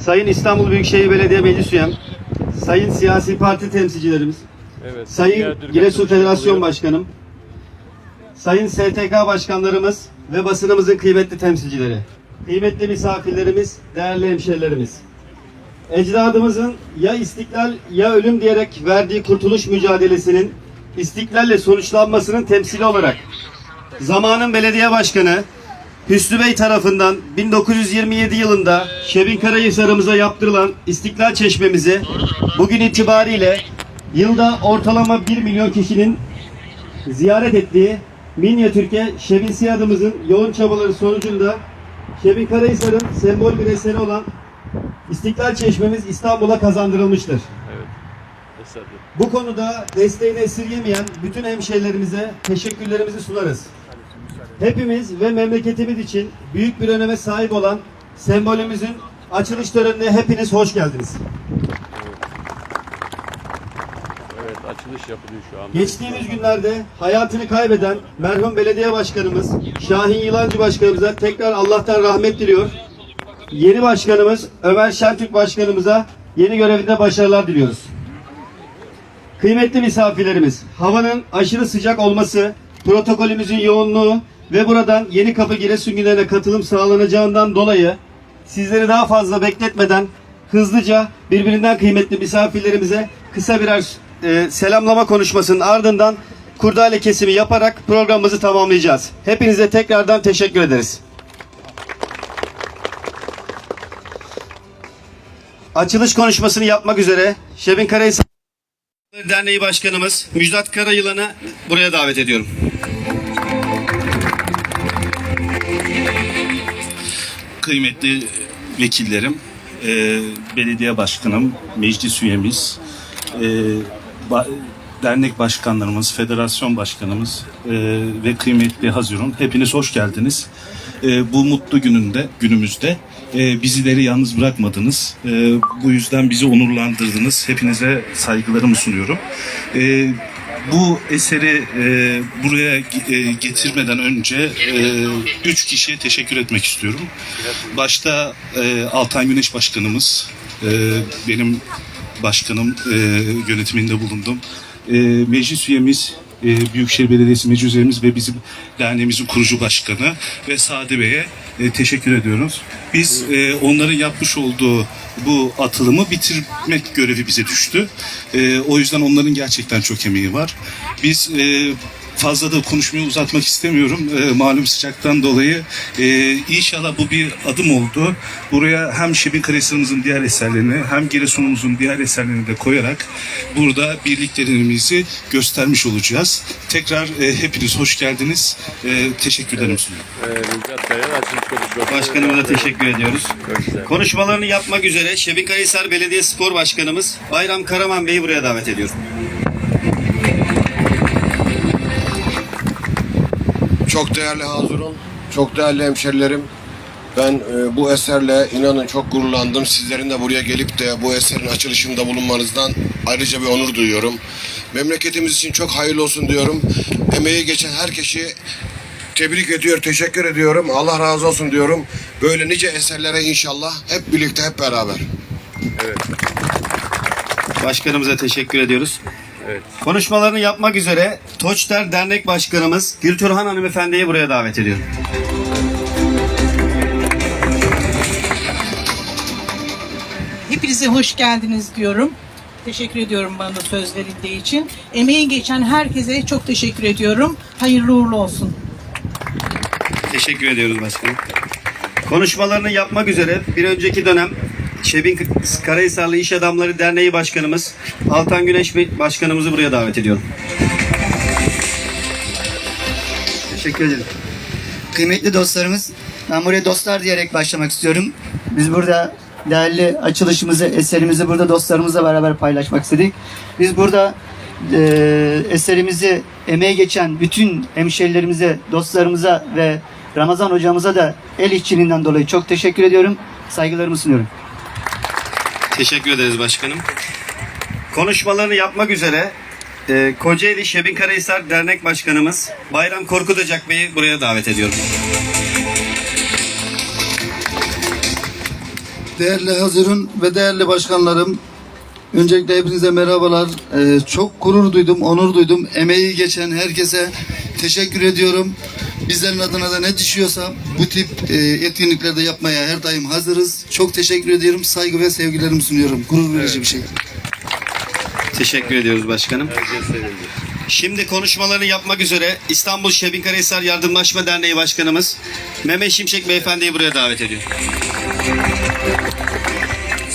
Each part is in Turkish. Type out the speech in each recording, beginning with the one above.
Sayın İstanbul Büyükşehir Belediye Meclis Üyem, Sayın siyasi parti temsilcilerimiz, Evet. Sayın Giresun Federasyon buyurun. Başkanım, Sayın STK Başkanlarımız ve basınımızın kıymetli temsilcileri, kıymetli misafirlerimiz, değerli hemşehrilerimiz. Ecdadımızın ya istiklal ya ölüm diyerek verdiği kurtuluş mücadelesinin istiklalle sonuçlanmasının temsili olarak zamanın belediye başkanı Hüsnü Bey tarafından 1927 yılında Şebin Karahisar'ımıza yaptırılan İstiklal Çeşmemizi bugün itibariyle yılda ortalama 1 milyon kişinin ziyaret ettiği Minya Türkiye Şebin Siyadımızın yoğun çabaları sonucunda Şebin Karahisar'ın sembol bir eseri olan İstiklal Çeşmemiz İstanbul'a kazandırılmıştır. Evet. Bu konuda desteğini esirgemeyen bütün hemşehrilerimize teşekkürlerimizi sunarız. Hepimiz ve memleketimiz için büyük bir öneme sahip olan sembolümüzün açılış törenine hepiniz hoş geldiniz. Evet açılış yapılıyor şu an. Geçtiğimiz günlerde hayatını kaybeden merhum belediye başkanımız Şahin Yılancı başkanımıza tekrar Allah'tan rahmet diliyor. Yeni başkanımız Ömer Şentürk başkanımıza yeni görevinde başarılar diliyoruz. Kıymetli misafirlerimiz, havanın aşırı sıcak olması, protokolümüzün yoğunluğu ve buradan Yeni Kapı Giresun günlerine katılım sağlanacağından dolayı sizleri daha fazla bekletmeden hızlıca birbirinden kıymetli misafirlerimize kısa birer e, selamlama konuşmasının ardından kurdale kesimi yaparak programımızı tamamlayacağız. Hepinize tekrardan teşekkür ederiz. Açılış konuşmasını yapmak üzere Şebin Karahisar Derneği Başkanımız Müjdat Karayılan'ı buraya davet ediyorum. Kıymetli vekillerim, e, belediye başkanım, meclis üyemiz, e, ba- dernek başkanlarımız, federasyon başkanımız e, ve kıymetli Hazirun hepiniz hoş geldiniz. E, bu mutlu gününde, günümüzde e, bizleri yalnız bırakmadınız. E, bu yüzden bizi onurlandırdınız. Hepinize saygılarımı sunuyorum. E, bu eseri e, buraya e, getirmeden önce e, üç kişiye teşekkür etmek istiyorum. Başta e, Altan Güneş Başkanımız, e, benim başkanım e, yönetiminde bulundum. E, meclis üyemiz, e, Büyükşehir Belediyesi meclis ve bizim derneğimizin kurucu başkanı ve Sade Bey'e e, teşekkür ediyoruz. Biz e, onların yapmış olduğu bu atılımı bitirmek görevi bize düştü. E, o yüzden onların gerçekten çok emeği var. Biz e, fazla da konuşmayı uzatmak istemiyorum. E, malum sıcaktan dolayı. E, inşallah bu bir adım oldu. Buraya hem Şebin Karahisar'ımızın diğer eserlerini hem Giresun'umuzun diğer eserlerini de koyarak burada birliklerimizi göstermiş olacağız. Tekrar e, hepiniz hoş geldiniz. E, teşekkürlerimi sunuyorum. Konuşması. Başkanımıza teşekkür ediyoruz. Konuşmalarını yapmak üzere Şebin Karahisar Belediye Spor Başkanımız Bayram Karaman Bey'i buraya davet ediyorum. Çok değerli Hazırım, çok değerli hemşerilerim. Ben e, bu eserle inanın çok gururlandım. Sizlerin de buraya gelip de bu eserin açılışında bulunmanızdan ayrıca bir onur duyuyorum. Memleketimiz için çok hayırlı olsun diyorum. Emeği geçen herkesi tebrik ediyor, teşekkür ediyorum. Allah razı olsun diyorum. Böyle nice eserlere inşallah hep birlikte, hep beraber. Başkanımıza teşekkür ediyoruz. Evet. Konuşmalarını yapmak üzere Toçter Dernek Başkanımız Gülturhan Hanımefendi'yi buraya davet ediyorum. Hepinize hoş geldiniz diyorum. Teşekkür ediyorum bana söz verildiği için. Emeği geçen herkese çok teşekkür ediyorum. Hayırlı uğurlu olsun. Teşekkür ediyoruz başkanım. Konuşmalarını yapmak üzere bir önceki dönem Şebin Karahisarlı İş Adamları Derneği Başkanımız Altan Güneş Başkanımızı buraya davet ediyorum. Teşekkür ederim. Kıymetli dostlarımız, ben buraya dostlar diyerek başlamak istiyorum. Biz burada değerli açılışımızı, eserimizi burada dostlarımızla beraber paylaşmak istedik. Biz burada e, eserimizi emeğe geçen bütün hemşehrilerimize, dostlarımıza ve Ramazan hocamıza da el işçiliğinden dolayı çok teşekkür ediyorum. Saygılarımı sunuyorum. Teşekkür ederiz başkanım. Konuşmalarını yapmak üzere e, Kocaeli Şebin Karahisar Dernek Başkanımız Bayram Korkutacak Bey'i buraya davet ediyorum. Değerli Hazırın ve değerli başkanlarım, öncelikle hepinize merhabalar. Ee, çok gurur duydum, onur duydum. Emeği geçen herkese teşekkür ediyorum. Bizlerin adına da ne düşüyorsa bu tip e, etkinliklerde yapmaya her daim hazırız. Çok teşekkür ediyorum, saygı ve sevgilerimi sunuyorum. Gurur verici bir şey. Teşekkür ediyoruz başkanım. Şimdi konuşmalarını yapmak üzere İstanbul Şebinkarahisar Yardımlaşma Derneği Başkanımız Mehmet Şimşek Beyefendi'yi buraya davet ediyor.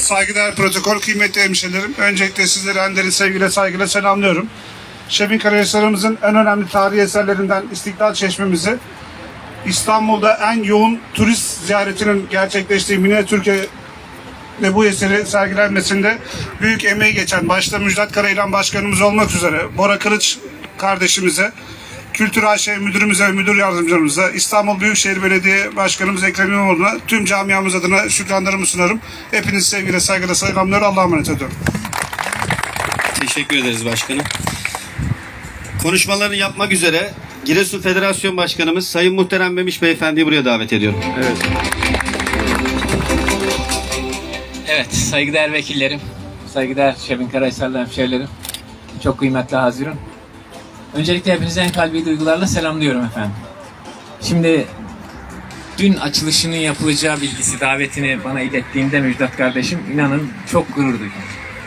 Saygıdeğer protokol, kıymetli hemşehrilerim. Öncelikle sizleri en derin sevgiyle, saygıyla selamlıyorum. Şebin Karahisar'ımızın en önemli tarihi eserlerinden İstiklal Çeşmemizi İstanbul'da en yoğun turist ziyaretinin gerçekleştiği Mine Türkiye ve bu eseri sergilenmesinde büyük emeği geçen başta Müjdat Karayılan Başkanımız olmak üzere Bora Kılıç kardeşimize, Kültür AŞ müdürümüze ve müdür yardımcılarımıza, İstanbul Büyükşehir Belediye Başkanımız Ekrem İmamoğlu'na tüm camiamız adına şükranlarımı sunarım. Hepinizi sevgiyle saygıyla selamlıyorum. Allah'a emanet ediyorum. Teşekkür ederiz başkanım. Konuşmalarını yapmak üzere Giresun Federasyon Başkanımız Sayın Muhterem Memiş Beyefendi'yi buraya davet ediyorum. Evet. Evet, saygıdeğer vekillerim, saygıdeğer Şebin Karahisarlı hemşehrilerim, çok kıymetli Hazirun. Öncelikle hepinizi en kalbi duygularla selamlıyorum efendim. Şimdi dün açılışının yapılacağı bilgisi, davetini bana ilettiğinde Müjdat kardeşim inanın çok gurur duydum.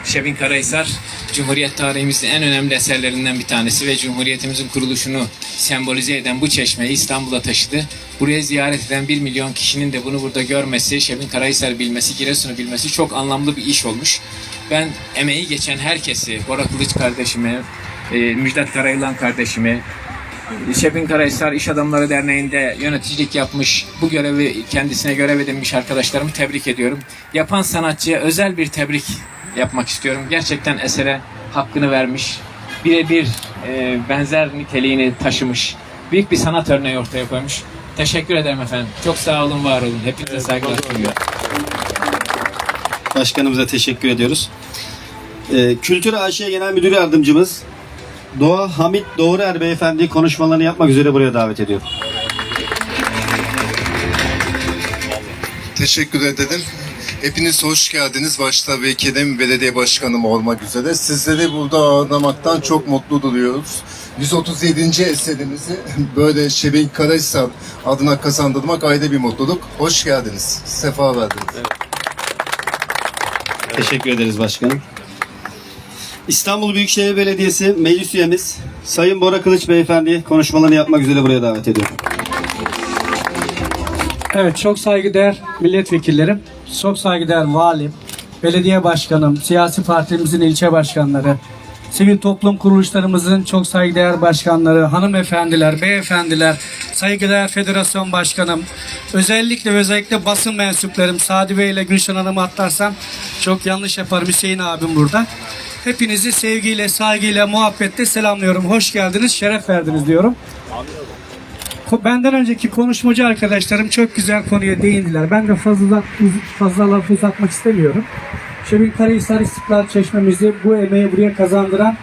Şebin Karahisar, Cumhuriyet tarihimizin en önemli eserlerinden bir tanesi ve Cumhuriyetimizin kuruluşunu sembolize eden bu çeşmeyi İstanbul'a taşıdı. Buraya ziyaret eden bir milyon kişinin de bunu burada görmesi, Şebin Karahisar bilmesi, Giresun'u bilmesi çok anlamlı bir iş olmuş. Ben emeği geçen herkesi, Bora Kılıç kardeşime, e, Müjdat Karayılan kardeşime, Şebin Karahisar İş Adamları Derneği'nde yöneticilik yapmış, bu görevi kendisine görev edinmiş arkadaşlarımı tebrik ediyorum. Yapan sanatçıya özel bir tebrik yapmak istiyorum. Gerçekten esere hakkını vermiş, birebir e, benzer niteliğini taşımış, büyük bir sanat örneği ortaya koymuş. Teşekkür ederim efendim. Çok sağ olun, var olun. Hepinize saygılar sunuyorum. Başkanımıza teşekkür ediyoruz. Ee, Kültür AŞ Genel Müdür Yardımcımız Doğa Hamit Doğruer Beyefendi konuşmalarını yapmak üzere buraya davet ediyor. Teşekkür ederim. Hepiniz hoş geldiniz. Başta vekilim, belediye başkanım olmak üzere. Sizleri burada ağırlamaktan çok mutlu duyuyoruz. 137. eserimizi böyle Şebin Karahisar adına kazandırmak ayrı bir mutluluk. Hoş geldiniz. Sefa verdiniz. Teşekkür ederiz başkanım. İstanbul Büyükşehir Belediyesi Meclis Üyemiz Sayın Bora Kılıç Beyefendi konuşmalarını yapmak üzere buraya davet ediyor. Evet çok saygıdeğer milletvekillerim, çok saygıdeğer valim, belediye başkanım, siyasi partimizin ilçe başkanları, sivil toplum kuruluşlarımızın çok saygıdeğer başkanları, hanımefendiler, beyefendiler, saygıdeğer federasyon başkanım, özellikle özellikle basın mensuplarım Sadi Bey ile Gülşen Hanım'ı atlarsam çok yanlış yaparım Hüseyin abim burada. Hepinizi sevgiyle, saygıyla, muhabbetle selamlıyorum. Hoş geldiniz, şeref verdiniz diyorum. Benden önceki konuşmacı arkadaşlarım çok güzel konuya değindiler. Ben de fazla fazla laf uzatmak istemiyorum. Şebin Karahisar İstiklal Çeşmemizi bu emeği buraya kazandıran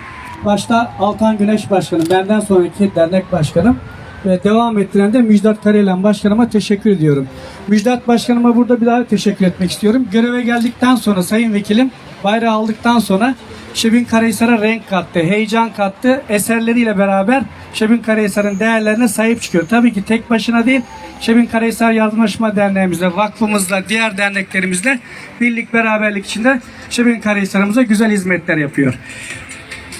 başta Altan Güneş Başkanım, benden sonraki dernek başkanım ve devam ettiren de Müjdat Karayılan Başkanıma teşekkür ediyorum. Müjdat Başkanıma burada bir daha teşekkür etmek istiyorum. Göreve geldikten sonra Sayın Vekilim bayrağı aldıktan sonra Şebin Karahisar'a renk kattı, heyecan kattı. Eserleriyle beraber Şebin Karahisar'ın değerlerine sahip çıkıyor. Tabii ki tek başına değil, Şebin Karahisar Yardımlaşma Derneğimizle, vakfımızla, diğer derneklerimizle birlik beraberlik içinde Şebin Karahisar'ımıza güzel hizmetler yapıyor.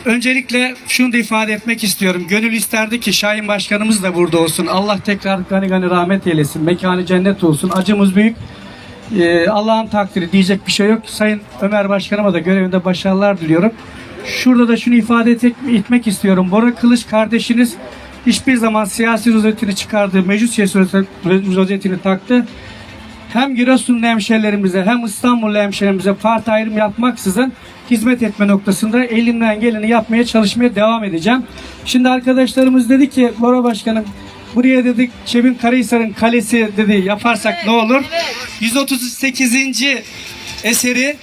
Öncelikle şunu da ifade etmek istiyorum. Gönül isterdi ki Şahin Başkanımız da burada olsun. Allah tekrar gani gani rahmet eylesin. Mekanı cennet olsun. Acımız büyük. Ee, Allah'ın takdiri diyecek bir şey yok. Sayın Ömer Başkanıma da görevinde başarılar diliyorum. Şurada da şunu ifade et- etmek istiyorum. Bora Kılıç kardeşiniz hiçbir zaman siyasi rozetini çıkardığı meclis üyesi rozet- rozetini taktı. Hem Giresunlu hemşehrilerimize hem İstanbullu hemşehrilerimize parti ayrım yapmaksızın hizmet etme noktasında elimden geleni yapmaya çalışmaya devam edeceğim. Şimdi arkadaşlarımız dedi ki Bora Başkanım buraya dedik Şebin Karahisar'ın kalesi dedi yaparsak ne olur? 138. eseri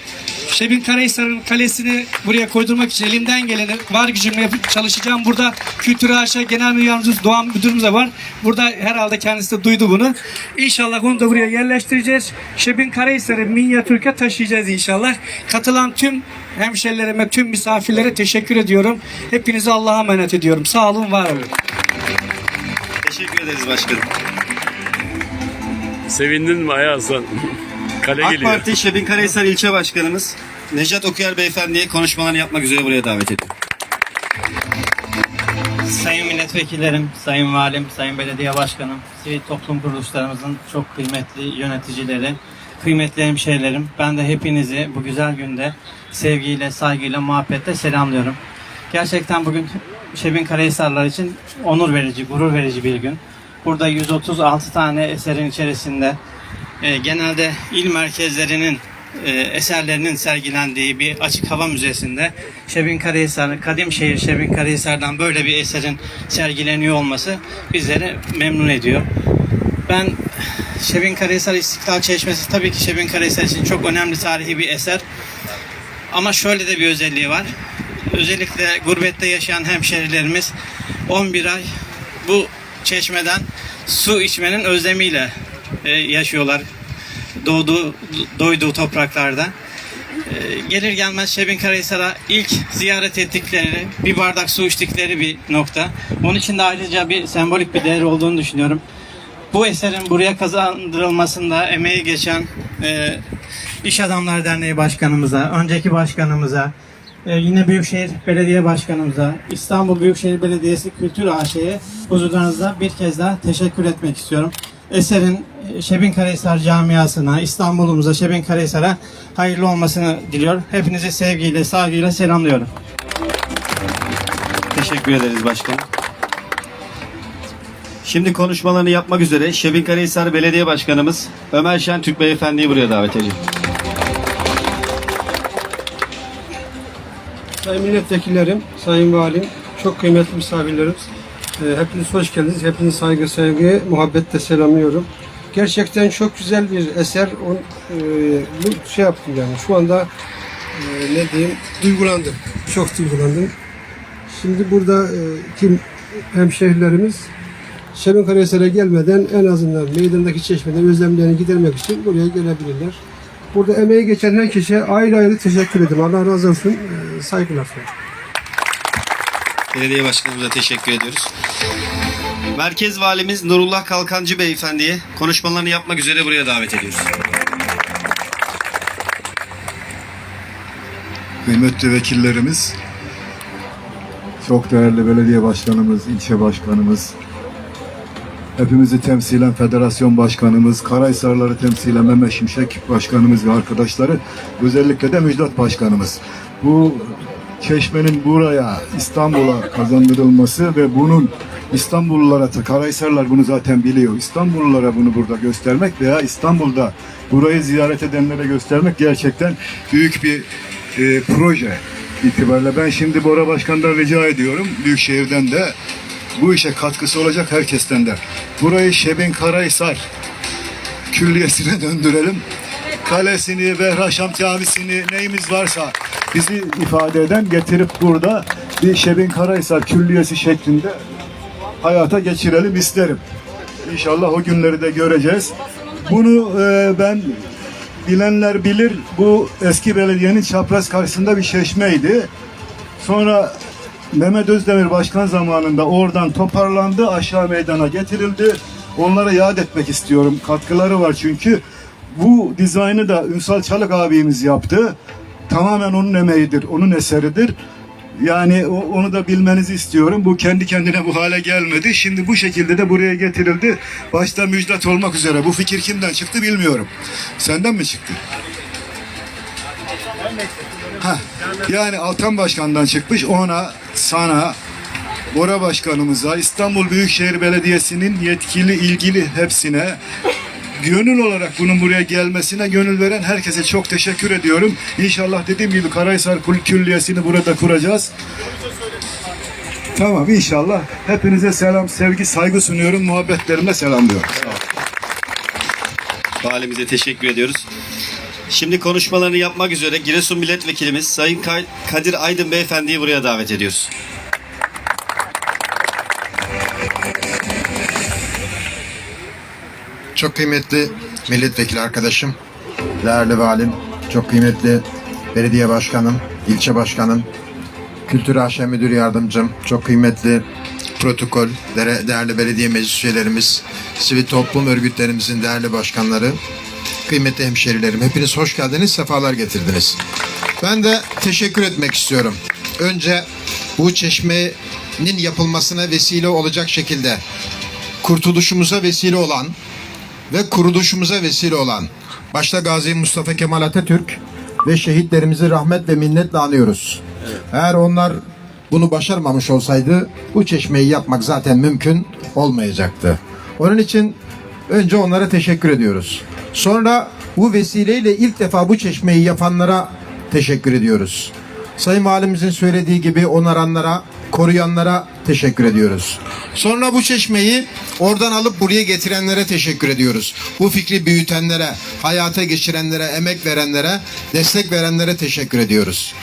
Şebin Karahisar'ın kalesini buraya koydurmak için elimden geleni var gücümle yapıp çalışacağım. Burada Kültür Aşağı Genel Müdür Yardımcısı Doğan Müdürümüz de var. Burada herhalde kendisi de duydu bunu. İnşallah onu da buraya yerleştireceğiz. Şebin Karahisar'ı minyatürke taşıyacağız inşallah. Katılan tüm hemşerilerime, tüm misafirlere teşekkür ediyorum. Hepinize Allah'a emanet ediyorum. Sağ olun, var olun. Teşekkür ederiz başkanım. Sevindin mi Ayaz'dan? Kale AK geliyor. Parti Şebin Karahisar İlçe Başkanımız Necat Okuyar Beyefendi'yi konuşmalarını yapmak üzere buraya davet ediyorum. Sayın milletvekillerim, sayın valim, sayın belediye başkanım, sivil toplum kuruluşlarımızın çok kıymetli yöneticileri, kıymetli hemşehrilerim, ben de hepinizi bu güzel günde sevgiyle, saygıyla, muhabbetle selamlıyorum. Gerçekten bugün Şebin Karahisarlar için onur verici, gurur verici bir gün. Burada 136 tane eserin içerisinde e, genelde il merkezlerinin e, eserlerinin sergilendiği bir açık hava müzesinde Şebin Karahisar, kadim şehir Şebin Karahisar'dan böyle bir eserin sergileniyor olması bizleri memnun ediyor. Ben Şebin Karahisar İstiklal Çeşmesi tabii ki Şebin Karahisar için çok önemli tarihi bir eser. Ama şöyle de bir özelliği var. Özellikle gurbette yaşayan hemşehrilerimiz 11 ay bu çeşmeden su içmenin özlemiyle e, yaşıyorlar. Doğduğu, doyduğu topraklarda. E, gelir gelmez Şebin Karahisar'a ilk ziyaret ettikleri, bir bardak su içtikleri bir nokta. Onun için de ayrıca bir sembolik bir değer olduğunu düşünüyorum. Bu eserin buraya kazandırılmasında emeği geçen e, İş Adamlar Derneği Başkanımıza, önceki başkanımıza, e, yine Büyükşehir Belediye Başkanımıza, İstanbul Büyükşehir Belediyesi Kültür AŞ'ye huzurlarınızda bir kez daha teşekkür etmek istiyorum. Eserin e, Şebin Karahisar camiasına, İstanbul'umuza, Şebin Karahisar'a hayırlı olmasını diliyor. Hepinizi sevgiyle, saygıyla selamlıyorum. Teşekkür ederiz başkanım. Şimdi konuşmalarını yapmak üzere Şebin Karahisar Belediye Başkanımız Ömer Şentürk Beyefendi'yi buraya davet ediyorum. Sayın milletvekillerim, sayın valim, çok kıymetli misafirlerim. Ee, Hepiniz hoş geldiniz. Hepinizi saygı, sevgi, muhabbetle selamlıyorum. Gerçekten çok güzel bir eser. On, e, şey yaptım yani. Şu anda e, ne diyeyim, duygulandım. Çok duygulandım. Şimdi burada e, kim hemşehrilerimiz Şebin Karahisar'a gelmeden en azından meydandaki çeşmeden özlemlerini gidermek için buraya gelebilirler. Burada emeği geçen herkese ayrı ayrı teşekkür ederim. Allah razı olsun. Ee, saygılar. Belediye Başkanımıza teşekkür ediyoruz. Merkez Valimiz Nurullah Kalkancı Beyefendi'yi konuşmalarını yapmak üzere buraya davet ediyoruz. Kıymetli vekillerimiz, çok değerli belediye başkanımız, ilçe başkanımız, hepimizi temsilen federasyon başkanımız, Karahisarları temsilen Mehmet Şimşek başkanımız ve arkadaşları, özellikle de Müjdat başkanımız. Bu çeşmenin buraya, İstanbul'a kazandırılması ve bunun İstanbullulara, Karahisarlar bunu zaten biliyor. İstanbullulara bunu burada göstermek veya İstanbul'da burayı ziyaret edenlere göstermek gerçekten büyük bir e, proje itibariyle. Ben şimdi Bora Başkan'dan rica ediyorum, Büyükşehir'den de bu işe katkısı olacak herkesten de. Burayı Şebin Karahisar Külliyesi'ne döndürelim. Kalesini, Behraşam Camisi'ni neyimiz varsa bizi ifade eden getirip burada bir Şebin Karahisar Külliyesi şeklinde hayata geçirelim isterim. İnşallah o günleri de göreceğiz. Bunu e, ben bilenler bilir. Bu eski belediyenin çapraz karşısında bir çeşmeydi. Sonra Mehmet Özdemir başkan zamanında oradan toparlandı, aşağı meydana getirildi. Onlara yad etmek istiyorum. Katkıları var çünkü. Bu dizaynı da Ünsal Çalık abimiz yaptı. Tamamen onun emeğidir, onun eseridir. Yani onu da bilmenizi istiyorum. Bu kendi kendine bu hale gelmedi. Şimdi bu şekilde de buraya getirildi. Başta müjdat olmak üzere. Bu fikir kimden çıktı bilmiyorum. Senden mi çıktı? Yani Altan Başkan'dan çıkmış ona, sana, Bora Başkanımıza, İstanbul Büyükşehir Belediyesi'nin yetkili, ilgili hepsine gönül olarak bunun buraya gelmesine gönül veren herkese çok teşekkür ediyorum. İnşallah dediğim gibi Karahisar Külliyesi'ni burada kuracağız. Tamam inşallah. Hepinize selam, sevgi, saygı sunuyorum. Muhabbetlerimle selamlıyorum. Valimize teşekkür ediyoruz. Şimdi konuşmalarını yapmak üzere Giresun Milletvekilimiz Sayın Kadir Aydın Beyefendi'yi buraya davet ediyoruz. Çok kıymetli milletvekili arkadaşım, değerli valim, çok kıymetli belediye başkanım, ilçe başkanım, Kültür AŞ Müdür Yardımcım, çok kıymetli protokol, değer- değerli belediye meclis üyelerimiz, sivil toplum örgütlerimizin değerli başkanları, kıymetli hemşerilerim, hepiniz hoş geldiniz, sefalar getirdiniz. Ben de teşekkür etmek istiyorum. Önce bu çeşmenin yapılmasına vesile olacak şekilde kurtuluşumuza vesile olan ve kuruluşumuza vesile olan başta Gazi Mustafa Kemal Atatürk ve şehitlerimizi rahmet ve minnetle anıyoruz. Eğer onlar bunu başarmamış olsaydı bu çeşmeyi yapmak zaten mümkün olmayacaktı. Onun için önce onlara teşekkür ediyoruz. Sonra bu vesileyle ilk defa bu çeşmeyi yapanlara teşekkür ediyoruz. Sayın Valimizin söylediği gibi onaranlara, koruyanlara teşekkür ediyoruz. Sonra bu çeşmeyi oradan alıp buraya getirenlere teşekkür ediyoruz. Bu fikri büyütenlere, hayata geçirenlere, emek verenlere, destek verenlere teşekkür ediyoruz.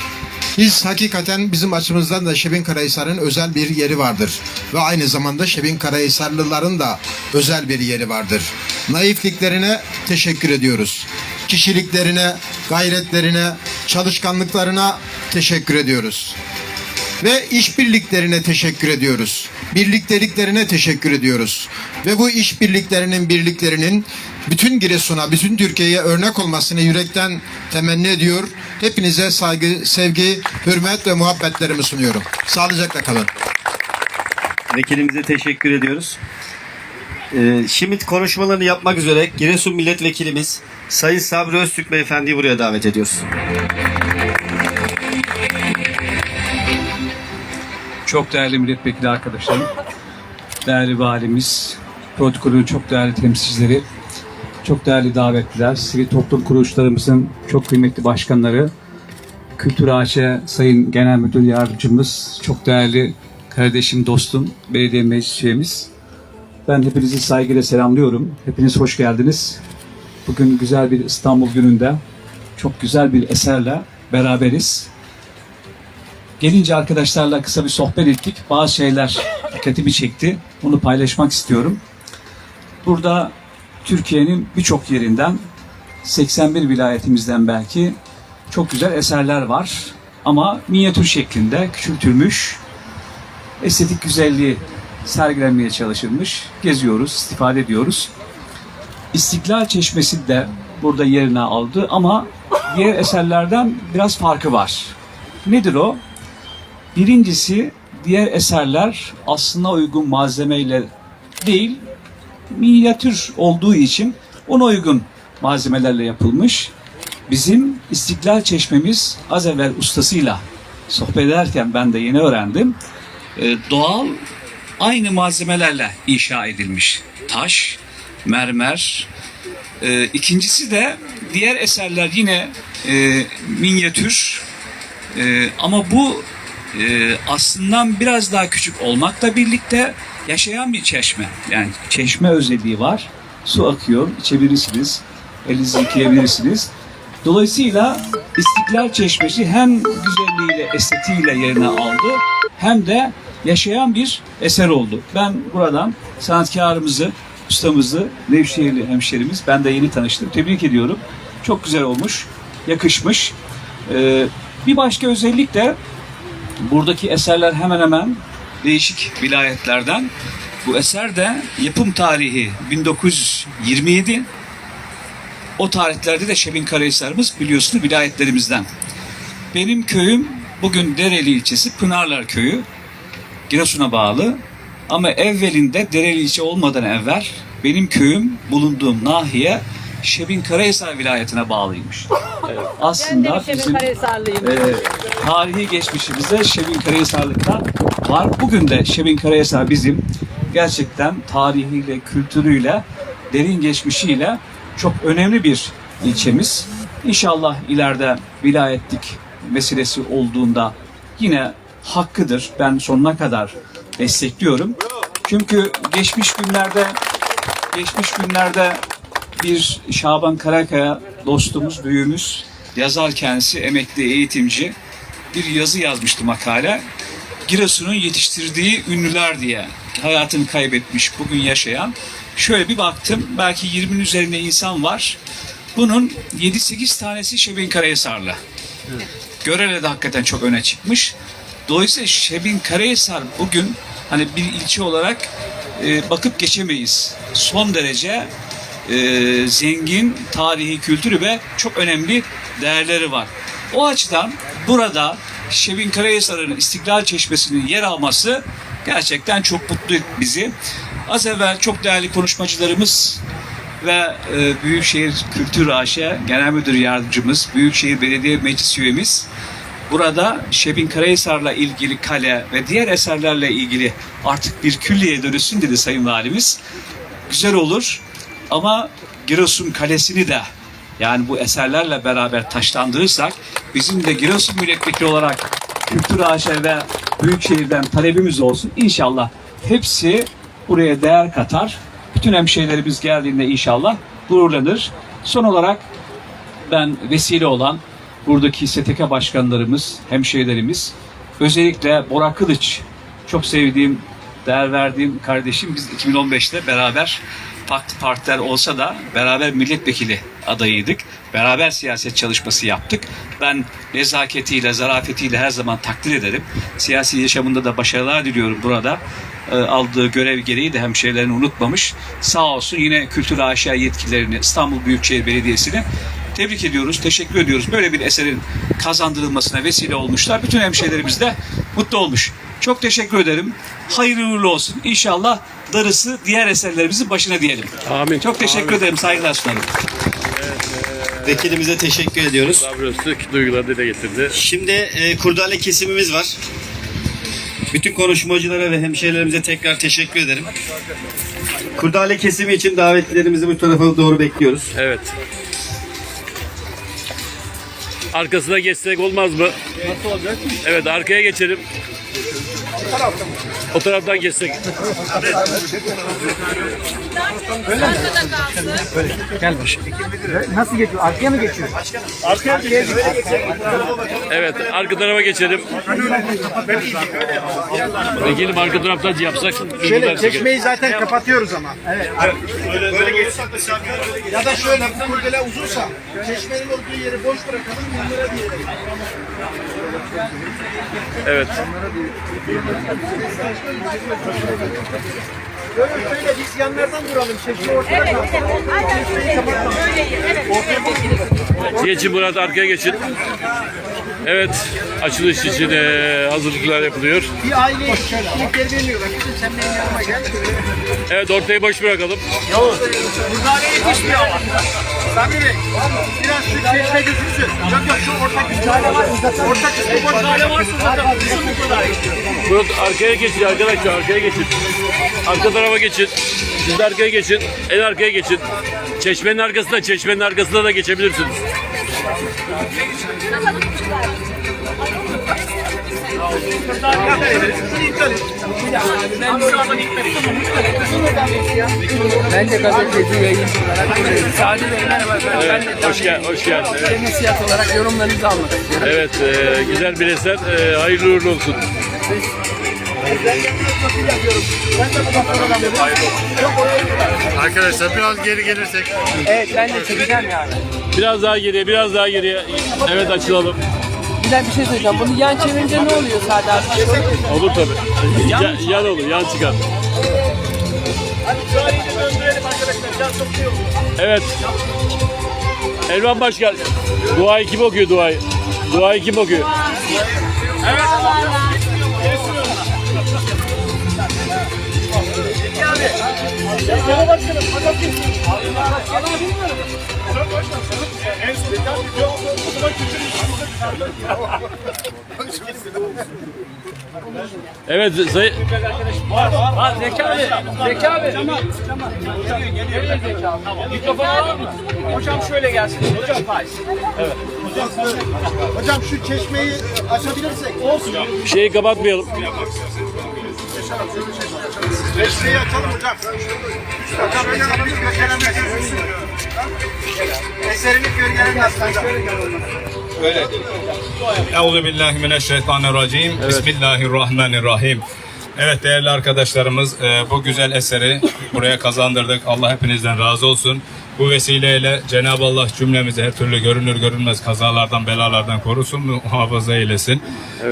Biz hakikaten bizim açımızdan da Şebin Karahisar'ın özel bir yeri vardır. Ve aynı zamanda Şebin Karahisarlıların da özel bir yeri vardır. Naifliklerine teşekkür ediyoruz. Kişiliklerine, gayretlerine, çalışkanlıklarına teşekkür ediyoruz. Ve işbirliklerine teşekkür ediyoruz. Birlikteliklerine teşekkür ediyoruz. Ve bu işbirliklerinin, birliklerinin bütün Giresun'a, bütün Türkiye'ye örnek olmasını yürekten temenni ediyor. Hepinize saygı, sevgi, hürmet ve muhabbetlerimi sunuyorum. Sağlıcakla kalın. Vekilimize teşekkür ediyoruz. Ee, şimdi konuşmalarını yapmak üzere Giresun Milletvekilimiz Sayın Sabri Öztürk Beyefendi'yi buraya davet ediyoruz. Çok değerli milletvekili arkadaşlarım, değerli valimiz, protokolün çok değerli temsilcileri, çok değerli davetliler, sivil toplum kuruluşlarımızın çok kıymetli başkanları, Kültür AŞ Sayın Genel Müdür Yardımcımız, çok değerli kardeşim, dostum, belediye meclis. Ben hepinizi saygıyla selamlıyorum. Hepiniz hoş geldiniz. Bugün güzel bir İstanbul gününde çok güzel bir eserle beraberiz. Gelince arkadaşlarla kısa bir sohbet ettik. Bazı şeyler dikkatimi çekti. Bunu paylaşmak istiyorum. Burada Türkiye'nin birçok yerinden 81 vilayetimizden belki çok güzel eserler var. Ama minyatür şeklinde küçültülmüş, estetik güzelliği sergilenmeye çalışılmış. Geziyoruz, istifade ediyoruz. İstiklal Çeşmesi de burada yerini aldı ama diğer eserlerden biraz farkı var. Nedir o? Birincisi diğer eserler aslına uygun malzemeyle değil, minyatür olduğu için ona uygun malzemelerle yapılmış. Bizim İstiklal Çeşmemiz az evvel ustasıyla sohbet ederken ben de yeni öğrendim. Ee, doğal aynı malzemelerle inşa edilmiş. Taş, mermer. Ee, ikincisi de diğer eserler yine e, minyatür. Ee, ama bu e, aslından biraz daha küçük olmakla birlikte yaşayan bir çeşme. Yani çeşme özelliği var. Su akıyor, içebilirsiniz, elinizi yıkayabilirsiniz. Dolayısıyla İstiklal Çeşmesi hem güzelliğiyle, estetiğiyle yerini aldı hem de yaşayan bir eser oldu. Ben buradan sanatkarımızı, ustamızı, Nevşehirli hemşerimiz, ben de yeni tanıştım. Tebrik ediyorum. Çok güzel olmuş, yakışmış. Ee, bir başka özellik de buradaki eserler hemen hemen değişik vilayetlerden. Bu eser de yapım tarihi 1927. O tarihlerde de Şebin Karahisar'ımız biliyorsunuz vilayetlerimizden. Benim köyüm bugün Dereli ilçesi Pınarlar köyü. Giresun'a bağlı. Ama evvelinde Dereli ilçe olmadan evvel benim köyüm bulunduğum nahiye Şebin Karahisar vilayetine bağlıymış. Aslında bizim e, tarihi geçmişimizde Şebin Karahisarlıklar var. Bugün de Şebin Karahisar bizim gerçekten tarihiyle, kültürüyle, derin geçmişiyle çok önemli bir ilçemiz. İnşallah ileride vilayetlik meselesi olduğunda yine hakkıdır. Ben sonuna kadar destekliyorum. Çünkü geçmiş günlerde geçmiş günlerde bir Şaban Karakaya dostumuz, büyüğümüz, yazar kendisi, emekli eğitimci bir yazı yazmıştı makale. Giresun'un yetiştirdiği ünlüler diye hayatını kaybetmiş, bugün yaşayan. Şöyle bir baktım, belki 20'nin üzerinde insan var. Bunun 7-8 tanesi Şebin Karahisarlı. Görele de hakikaten çok öne çıkmış. Dolayısıyla Şebin Karahisar bugün hani bir ilçe olarak e, bakıp geçemeyiz. Son derece e, zengin tarihi, kültürü ve çok önemli değerleri var. O açıdan burada Şebin Karahisar'ın İstiklal Çeşmesi'nin yer alması gerçekten çok mutlu bizi. Az evvel çok değerli konuşmacılarımız ve e, Büyükşehir Kültür AŞ Genel Müdür Yardımcımız, Büyükşehir Belediye Meclis Üyemiz burada Şebin Karahisar'la ilgili kale ve diğer eserlerle ilgili artık bir külliye dönüşsün dedi Sayın Valimiz. Güzel olur ama Giresun Kalesi'ni de yani bu eserlerle beraber taşlandırırsak bizim de Giresun milletvekili olarak Kültür AŞ ve Büyükşehir'den talebimiz olsun. İnşallah hepsi buraya değer katar. Bütün hemşehrilerimiz geldiğinde inşallah gururlanır. Son olarak ben vesile olan buradaki STK başkanlarımız, hemşehrilerimiz, özellikle Bora Kılıç, çok sevdiğim, değer verdiğim kardeşim, biz 2015'te beraber farklı partiler olsa da beraber milletvekili adayıydık. Beraber siyaset çalışması yaptık. Ben nezaketiyle, zarafetiyle her zaman takdir ederim. Siyasi yaşamında da başarılar diliyorum burada. Ee, aldığı görev gereği de hemşehrilerini unutmamış. Sağ olsun yine Kültür AŞ yetkililerini, İstanbul Büyükşehir Belediyesi'ni tebrik ediyoruz, teşekkür ediyoruz. Böyle bir eserin kazandırılmasına vesile olmuşlar. Bütün hemşehrilerimiz de mutlu olmuş. Çok teşekkür ederim. Hayırlı uğurlu olsun. İnşallah darısı diğer eserlerimizin başına diyelim. Amin. Çok teşekkür ederim. Saygılar sunarım. Vekilimize teşekkür ediyoruz. Sabri Öztürk duygularını dile getirdi. Şimdi e, kurdale kesimimiz var. Bütün konuşmacılara ve hemşehrilerimize tekrar teşekkür ederim. Kurdale kesimi için davetlilerimizi bu tarafa doğru bekliyoruz. Evet. Arkasına geçsek olmaz mı? Nasıl olacak? Evet arkaya geçelim. Carol, tamo. O taraftan geçsek. Gel baş. Nasıl geçiyor? Arkaya mı geçiyor? Arkaya geçelim. Evet arka tarafa geçelim. Vekilim arka taraftan yapsak. Şöyle çeşmeyi zaten kapatıyoruz ama. Evet. Böyle, böyle geçsek Ya da şöyle bu kurdele uzunsa çeşmenin olduğu yeri boş bırakalım yanlara diyelim. Evet. Продолжение следует... Böyle şöyle biz yanlardan duralım. Çeşme ortada kalsın. Çeşmeyi kapatalım. Geçin burada arkaya geçin. Evet açılış için eee, hazırlıklar yapılıyor. Bir aile ilkleri vermiyorlar. Kızım sen benim yanıma gel. Evet ortayı boş bırakalım. Yavuz. Burada yetişmiyor ama. Sabri Bey. Biraz şu çeşme gözüksün. Yok yok şu ortak kısmı. Ortak kısmı boş hale varsa zaten bizim bu kadar. Burada arkaya geçin arkadaşlar arkaya geçin. Arka tarafa geçin. Siz de arkaya geçin. En arkaya geçin. Çeşmenin arkasına, çeşmenin arkasına da geçebilirsiniz. Ben de gazeteci buradayım. Sadi Bey merhaba. Ben Evet, hoş, gel hoş geldin. Evet, olarak yorumlarınızı almak istiyorum. evet e, güzel bir eser. E, hayırlı uğurlu olsun. Arkadaşlar biraz geri gelirsek. Evet ben de çekeceğim yani. Biraz daha geriye, biraz daha geriye. Evet açılalım. Bir dakika bir şey söyleyeceğim. Bunu yan çevirince ne oluyor Sadi abi? Olur tabii. Yan, yan olur, yan çıkar. Evet. Elvan Başkan. Duayı kim okuyor duayı? Duayı kim okuyor? Evet, say Ha Zeki abi. Zeki abi. Tamam. Tamam. Geliyor Zeki abi. Mikrofon var mı? Hocam şöyle gelsin. Hocam faiz. Hocam şu çeşmeyi açabilirsek olsun. şeyi kapatmayalım. Mesleği açalım hocam. Hocam eserimiz gölgelenmez. Eserimiz gölgelenmez. Euzu billahi mineşşeytanirracim. Bismillahirrahmanirrahim. Evet değerli arkadaşlarımız e, bu güzel eseri buraya kazandırdık. Allah hepinizden razı olsun. Bu vesileyle Cenab-ı Allah cümlemizi her türlü görünür görünmez kazalardan belalardan korusun muhafaza eylesin.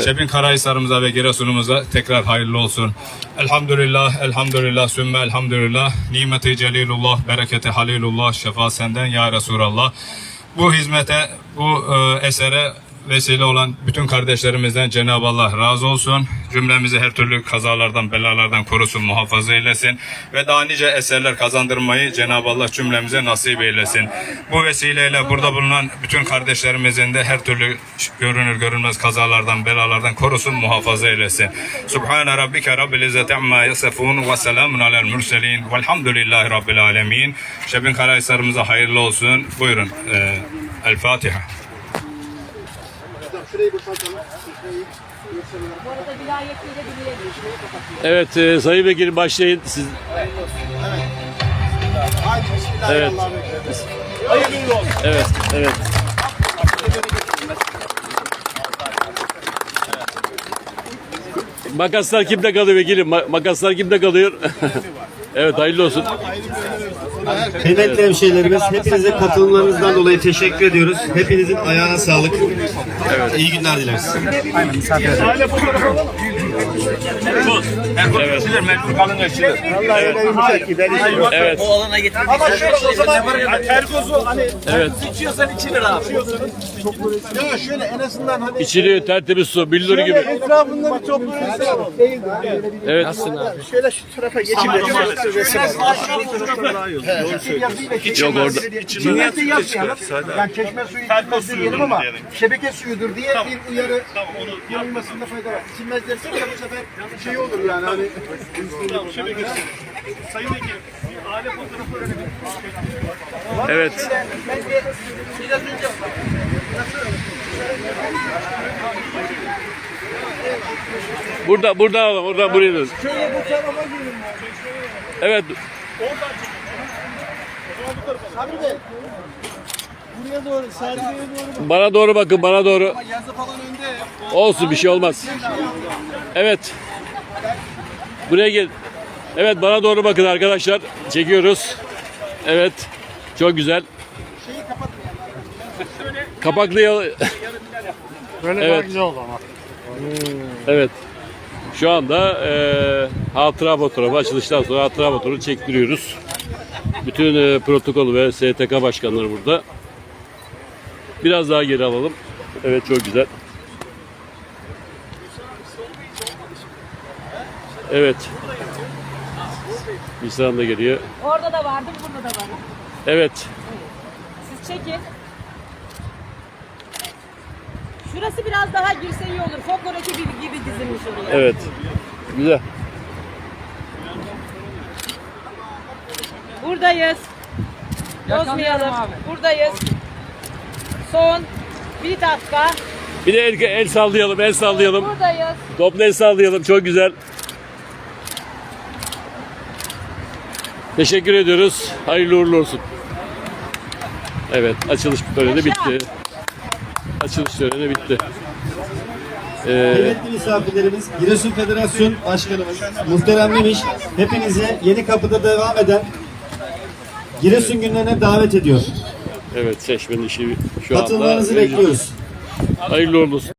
Şebin Karahisar'ımıza ve Giresun'umuza tekrar hayırlı olsun. Elhamdülillah, elhamdülillah, sümme elhamdülillah. Nimeti celilullah, bereketi halilullah, şefa senden ya Resulallah. Bu hizmete, bu e, esere vesile olan bütün kardeşlerimizden Cenab-ı Allah razı olsun. Cümlemizi her türlü kazalardan, belalardan korusun, muhafaza eylesin. Ve daha nice eserler kazandırmayı Cenab-ı Allah cümlemize nasip eylesin. Bu vesileyle burada bulunan bütün kardeşlerimizin de her türlü görünür görünmez kazalardan, belalardan korusun, muhafaza eylesin. Subhane rabbike rabbil izzeti amma yasifun ve selamun alel mürselin velhamdülillahi rabbil alemin. Şebin Karahisar'ımıza hayırlı olsun. Buyurun. E, El Fatiha. Evet e, Sayın Vekilim başlayın. Siz... Evet. Evet, evet. Makaslar kimde kalıyor vekilim? Ma- makaslar kimde kalıyor? evet hayırlı olsun. Kıymetli hemşehrilerimiz hepinize katılımlarınızdan dolayı teşekkür ediyoruz. Hepinizin ayağına sağlık. Evet. İyi günler dileriz. Evet. O alana getirmek. Ama şöyle o zaman tergozu hani Evet. içiyorsan içilir abi. Ya şöyle en azından hani İçiliyor tertemiz su, billur gibi. etrafında bir toplu Evet. Şöyle şu tarafa geçin. Yok orada. Cinneti yapmayalım. Yani çeşme suyu içilmez diyelim ama şebeke suyudur diye bir uyarı yapılmasında fayda var. İçilmez dersek de bu sefer şey olur yani hani. Sayın Vekilim, aile fotoğrafı önemli. Evet. Biraz önce Burada, burada alalım, oradan buraya dön. şöyle bu tarafa gelin. Evet. Sabri Bey. Buraya doğru, Sadi Bey'e doğru. Bana doğru bakın, bana doğru. Yazı falan önde. Olsun bir şey olmaz. Evet. Buraya gel. Evet bana doğru bakın arkadaşlar. Çekiyoruz. Evet. Çok güzel. Kapaklayalım. Böyle Evet. daha güzel oldu ama. Evet. Şu anda eee hatıra fotoğrafı açılıştan sonra hatıra fotoğrafı çektiriyoruz. Bütün eee, protokol ve STK başkanları burada. Biraz daha geri alalım. Evet çok güzel. Evet. Nisan da geliyor. Orada da vardı, burada da var. Evet. Siz çekin. Şurası biraz daha girse iyi olur. Folklor ekibi gibi dizilmiş oraya. Evet. Güzel. Buradayız. Bozmayalım. Buradayız. Son bir dakika. Bir de el, el sallayalım, el sallayalım. Buradayız. Toplu el sallayalım. Çok güzel. Teşekkür ediyoruz. Hayırlı uğurlu olsun. Evet, açılış töreni bitti. Açılış töreni bitti. Ee, Kıymetli misafirlerimiz, Giresun Federasyon Başkanımız Muhterem Memiş hepinize Yeni Kapı'da devam eden Giresun günlerine davet ediyor. Evet, seçmenin işi şu anda. Katılmanızı bekliyoruz. Hayırlı olsun.